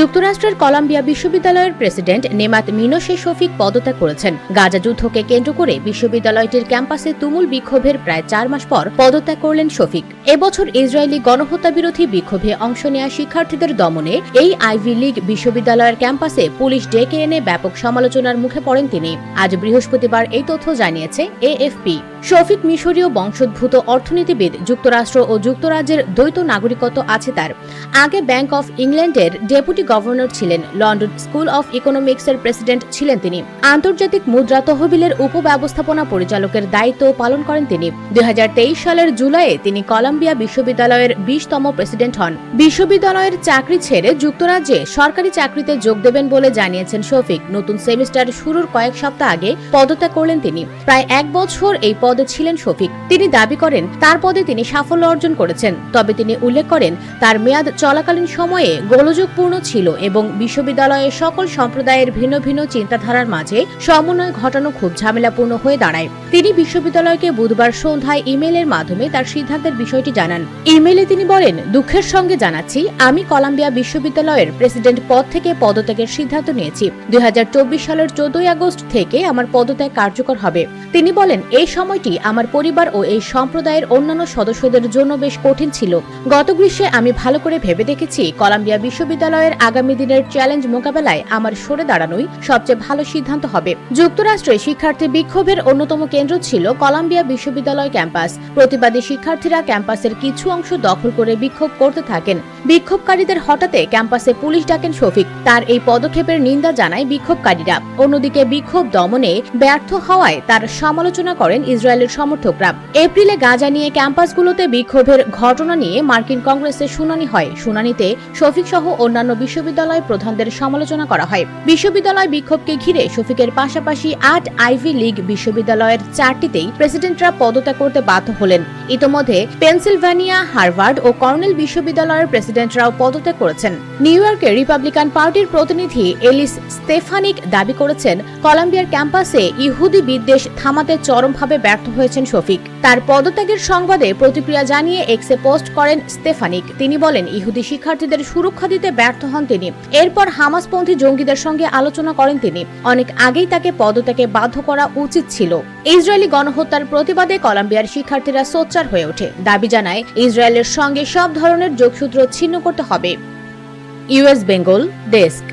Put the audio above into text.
যুক্তরাষ্ট্রের কলাম্বিয়া বিশ্ববিদ্যালয়ের প্রেসিডেন্ট নেমাত মিনোশে শফিক পদত্যাগ করেছেন। গাজা যুদ্ধকে কেন্দ্র করে বিশ্ববিদ্যালয়টির ক্যাম্পাসে তুমুল বিক্ষোভের প্রায় চার মাস পর পদত্যাগ করলেন শফিক। এবছর ইসরায়েলি গণহত্যা বিরোধী বিক্ষোভে অংশ নেওয়া শিক্ষার্থীদের দমনে এই আইভি লীগ বিশ্ববিদ্যালয়ের ক্যাম্পাসে পুলিশ ডেকে এনে ব্যাপক সমালোচনার মুখে পড়েন তিনি। আজ বৃহস্পতিবার এই তথ্য জানিয়েছে এএফপি। শফিক মিশরীয় বংশোদ্ভূত অর্থনীতিবিদ, যুক্তরাষ্ট্র ও যুক্তরাজ্যের দ্বৈত নাগরিকত্ব আছে তার। আগে ব্যাংক অফ ইংল্যান্ডের ডেপুটি গভর্নর ছিলেন লন্ডন স্কুল অফ ইকোনমিক্সের প্রেসিডেন্ট ছিলেন তিনি। আন্তর্জাতিক মুদ্রা তহবিলের উপব্যবস্থাপনা পরিচালকের দায়িত্ব পালন করেন তিনি। দুই সালের জুলাইয়ে তিনি কলাম্বিয়া বিশ্ববিদ্যালয়ের বিশতম প্রেসিডেন্ট হন। বিশ্ববিদ্যালয়ের চাকরি ছেড়ে যুক্তরাজ্যে সরকারি চাকরিতে যোগ দেবেন বলে জানিয়েছেন শফিক। নতুন সেমিস্টার শুরুর কয়েক সপ্তাহ আগে পদত্যাগ করলেন তিনি। প্রায় এক বছর এই পদে ছিলেন শফিক। তিনি দাবি করেন, তার পদে তিনি সাফল্য অর্জন করেছেন। তবে তিনি উল্লেখ করেন, তার মেয়াদ চলাকালীন সময়ে গোলযোগপূর্ণ ছিল এবং বিশ্ববিদ্যালয়ের সকল সম্প্রদায়ের ভিন্ন ভিন্ন চিন্তাধারার মাঝে সমন্বয় ঘটানো খুব ঝামেলাপূর্ণ হয়ে দাঁড়ায়। তিনি বিশ্ববিদ্যালয়কে বুধবার সন্ধ্যায় ইমেলের মাধ্যমে তার সিদ্ধান্তের বিষয়টি জানান। ইমেলে তিনি বলেন, দুঃখের সঙ্গে জানাচ্ছি, আমি কলাম্বিয়া বিশ্ববিদ্যালয়ের প্রেসিডেন্ট পদ থেকে পদত্যাগের সিদ্ধান্ত নিয়েছি। দুই সালের চোদ্দই আগস্ট থেকে আমার পদত্যাগ কার্যকর হবে। তিনি বলেন, এই সময়টি আমার পরিবার ও এই সম্প্রদায়ের অন্যান্য সদস্যদের জন্য বেশ কঠিন ছিল। গত গ্রীষ্মে আমি ভালো করে ভেবে দেখেছি, কলাম্বিয়া বিশ্ববিদ্যালয়ের আগামী দিনের চ্যালেঞ্জ মোকাবেলায় আমার সরে দাঁড়ানোই সবচেয়ে ভালো সিদ্ধান্ত হবে। যুক্তরাষ্ট্রে শিক্ষার্থী বিক্ষোভের অন্যতম কেন্দ্র ছিল কলাম্বিয়া বিশ্ববিদ্যালয় ক্যাম্পাস। প্রতিবাদী শিক্ষার্থীরা ক্যাম্পাসের কিছু অংশ দখল করে বিক্ষোভ করতে থাকেন। বিক্ষোভকারীদের হঠাতে ক্যাম্পাসে পুলিশ ডাকেন শফিক। তার এই পদক্ষেপের নিন্দা জানায় বিক্ষোভকারীরা। অন্যদিকে বিক্ষোভ দমনে ব্যর্থ হওয়ায় তার সমালোচনা করেন ইসরায়েলের সমর্থকরা। এপ্রিলে গাজা নিয়ে ক্যাম্পাসগুলোতে বিক্ষোভের ঘটনা নিয়ে মার্কিন কংগ্রেসে শুনানি হয়। শুনানিতে শফিক সহ অন্যান্য বিশ্ববিদ্যালয় প্রধানদের সমালোচনা করা হয়। বিশ্ববিদ্যালয় বিক্ষোভকে ঘিরে শফিকের পাশাপাশি আট আইভি লীগ বিশ্ববিদ্যালয়ের চারটিতেই প্রেসিডেন্টরা পদত্যাগ করতে বাধ্য হলেন। ইতোমধ্যে পেনসিলভানিয়া, হার্ভার্ড ও কর্নেল বিশ্ববিদ্যালয়ের প্রেসিডেন্টরাও পদত্যাগ করেছেন। নিউ ইয়র্কে রিপাবলিকান পার্টির প্রতিনিধি এলিস স্তেফানিক দাবি করেছেন, কলাম্বিয়ার ক্যাম্পাসে ইহুদি বিদ্বেষ থামাতে চরমভাবে ব্যর্থ হয়েছেন শফিক। তার পদত্যাগের সংবাদে প্রতিক্রিয়া জানিয়ে এক্সে পোস্ট করেন স্তেফানিক। তিনি বলেন, ইহুদি শিক্ষার্থীদের সুরক্ষা দিতে ব্যর্থ হন তিনি। এরপর হামাসপন্থী জঙ্গিদের সঙ্গে আলোচনা করেন তিনি। অনেক আগেই তাকে পদত্যাগে বাধ্য করা উচিত ছিল। ইসরায়েলি গণহত্যার প্রতিবাদে কলম্বিয়ার শিক্ষার্থীরা সোচ্চার হয়ে ওঠে। দাবি জানায়, ইসরায়েলের সঙ্গে সব ধরনের যোগসূত্র ছিন্ন করতে হবে। US Bengal desk.